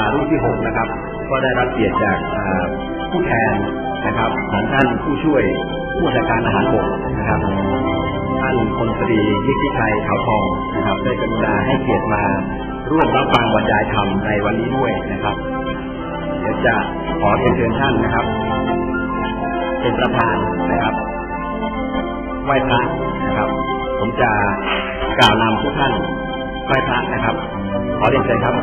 ารุ่นที่6นะครับ ก็ได้รับเกียรติจากผู้แทนนะครับของท่านผู้ช่วยผู้จัดการอาหารบกนะครับท่านพลตรียิกิชัยขาวทองนะครับได้กรุณาให้เกียรติมาร่วมรับฟังบรรยายธรรมในวันนี้ด้วยนะครับเดี๋ยวจะขอเชิญท่านนะครับ เป็นประธานนะครับไหว้พระนะครับ ผมจะกล่าวนำทุกท่านไหว้พระนะครับ ขอเรียนเชิญครับ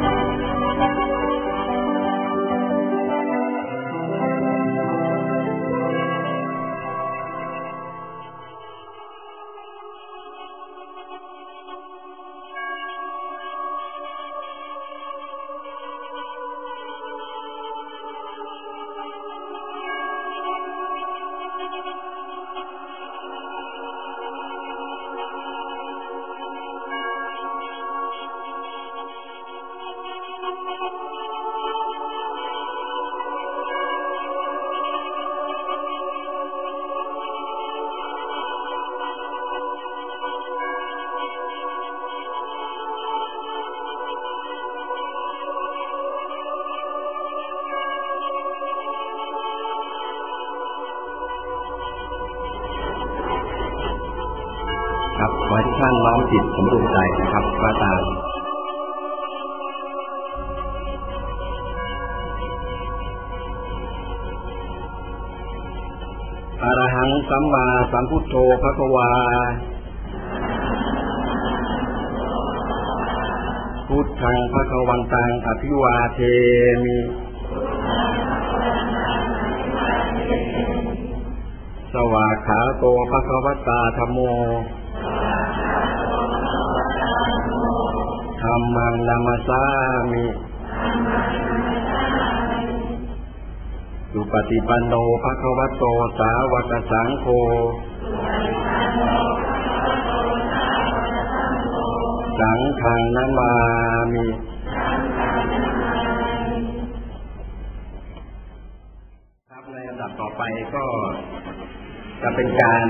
จิตสมดุลใจนะครับก็ตามอรหังสัมมาสัมพุทโธพระกวา พุทธังพระกวันตังอภิวาเทมิ สวากขาโตภะคะวตาธรรม มมังนามาสามิสุปฏิปันโนภะคะวะโตสาวกสังโฆสังฆังนามามิครับในอันดับต่อไปก็จะเป็นการ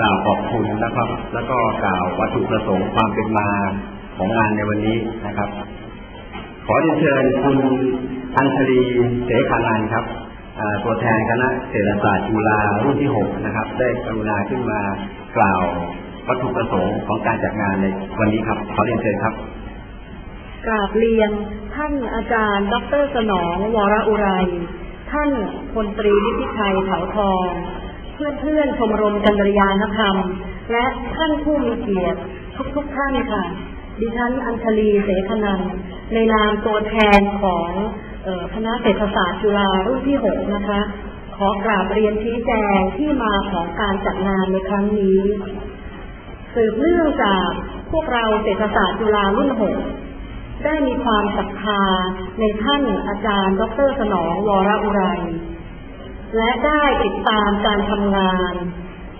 กล่าวขอบคุณนะครับ แล้วก็กล่าววัตถุประสงค์ความเป็นมา ของงานในวันนี้นะครับ ขอเชิญคุณอัญชลีเสขานันครับตัวแทนคณะเศรษฐศาสตร์จุฬารุ่นที่ 6 นะครับ ได้กรุณาขึ้นมากล่าววัตถุประสงค์ของการจัดงานในวันนี้ครับ ขอเรียนเชิญครับกราบเรียนท่านอาจารย์ ดรสนองวรอุไร ท่านพลตรีวิทิชัยเถาทอง เพื่อนเพื่อนชมรมจันทรยานธรรม และท่านผู้มีเกียรติทุกๆท่านค่ะ ดิฉันอัญชลีเสขนันในนามตัวแทนของคณะเศรษฐศาสตร์จุฬารุ่นที่หกนะคะ ขอกราบเรียนชี้แจงที่มาของการจัดงานในครั้งนี้ สืบเนื่องจากพวกเราเศรษฐศาสตร์จุฬารุ่นหกได้มีความศรัทธาในท่านอาจารย์ ดร สนองวรอุไรและได้ติดตามการทำงาน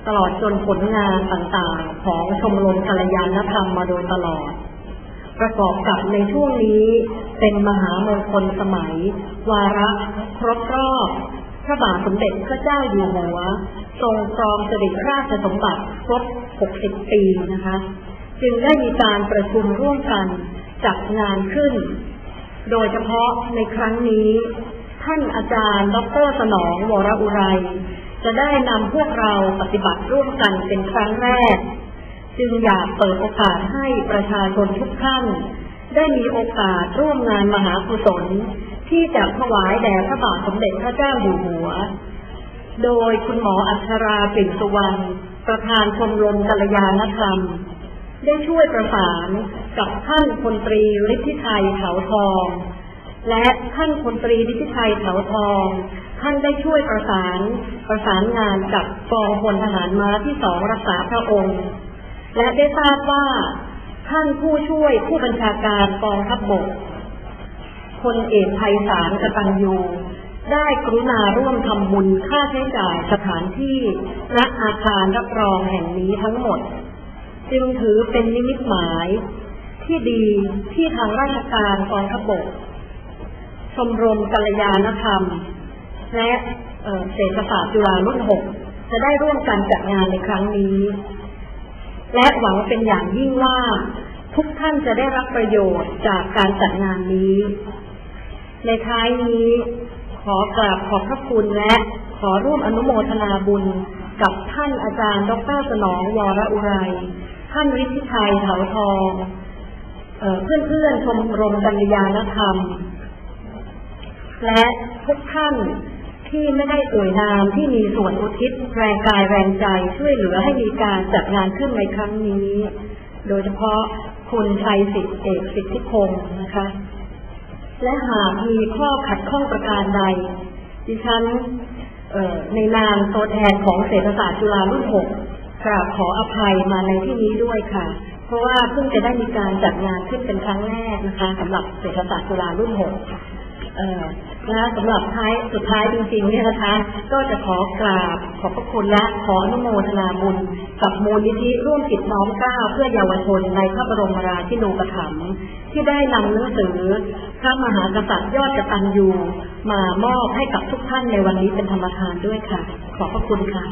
ตลอดจนผลงานต่างๆ ของชมรมกัลยาณธรรมมาโดยตลอด ประกอบกับในช่วงนี้เป็นมหามงคลสมัย วาระครบรอบพระบาทสมเด็จพระเจ้าอยู่หัวทรงครองสิริราชสมบัติครบ 60 ปีนะคะ จึงได้มีการประชุมร่วมกันจัดงานขึ้น โดยเฉพาะในครั้งนี้ ท่านอาจารย์ ดรสนองวรอุไร จะได้นำพวกเราปฏิบัติร่วมกันเป็นครั้งแรก จึงอยากเปิดโอกาสให้ประชาชนทุกท่าน ได้มีโอกาสร่วมงานมหากุศล ที่จะถวายแด่พระบาทสมเด็จพระเจ้าอยู่หัว โดยคุณหมออัชราปิ่นสุวรรณประธานชมรมกัลยาณธรรม ได้ช่วยประสานกับท่านพลตรีฤทธิชัยเถาทอง และท่านพลตรีฤทธิชัยเถาทอง ท่านได้ช่วยประสานประสานงานกับกองพลทหารม้าที่สองรักษาพระองค์ และได้ทราบว่าท่านผู้ช่วยผู้บัญชาการกองทัพบกพลเอกไพศาลกตัญญูได้กรุณาร่วมทำบุญค่าใช้จ่ายสถานที่และอาคารรับรองแห่งนี้ทั้งหมด จึงถือเป็นนิมิตหมาย ที่ดีที่ทางราชการกองทัพบกชมรมกัลยาณธรรม และเออเศรษฐศาสตร์จุฬารุ่นหกจะได้ร่วมกันจัดงานในครั้งนี้ และหวังเป็นอย่างยิ่งว่า ทุกท่านจะได้รับประโยชน์จากการจัดงานนี้ ในท้ายนี้ขอกราบขอบพระคุณและขอร่วมอนุโมทนาบุญกับท่านอาจารย์ ดรสนองวรอุไร ท่านวิทิชัยเถาทอง เพื่อนเพื่อนๆชมรมกัลยาณธรรม และทุกท่าน ที่ไม่ได้เอ่ยนามที่มีส่วนอุทิศแรงกายแรงใจช่วยเหลือให้มีการจัดงานขึ้นในครั้งนี้ โดยเฉพาะคุณชัยสิทธิเอกสิทธิพงศ์นะคะ และหากมีข้อขัดข้องประการใด ดิฉันในนามตัวแทนของเศรษฐศาสตร์จุฬารุ่นหกกราบขออภัยมาในที่นี้ด้วยค่ะ เพราะว่าเพิ่งจะได้มีการจัดงานขึ้นเป็นครั้งแรกนะคะสำหรับเศรษฐศาสตร์จุฬารุ่นหก และสำหรับท้ายสุดท้ายจริงๆเนี่ยนะคะ ก็จะขอกราบขอบพระคุณและขออนุโมทนาบุญ กับมูลนิธิร่วมจิตน้อมก้าวเพื่อเยาวชนในพระบรมราชินูปถัมภ์ที่ได้นำหนังสือ พระมหากษัตริย์ยอดกตัญญูมามอบให้กับทุกท่านในวันนี้เป็นธรรมทานด้วยค่ะ ขอบพระคุณค่ะ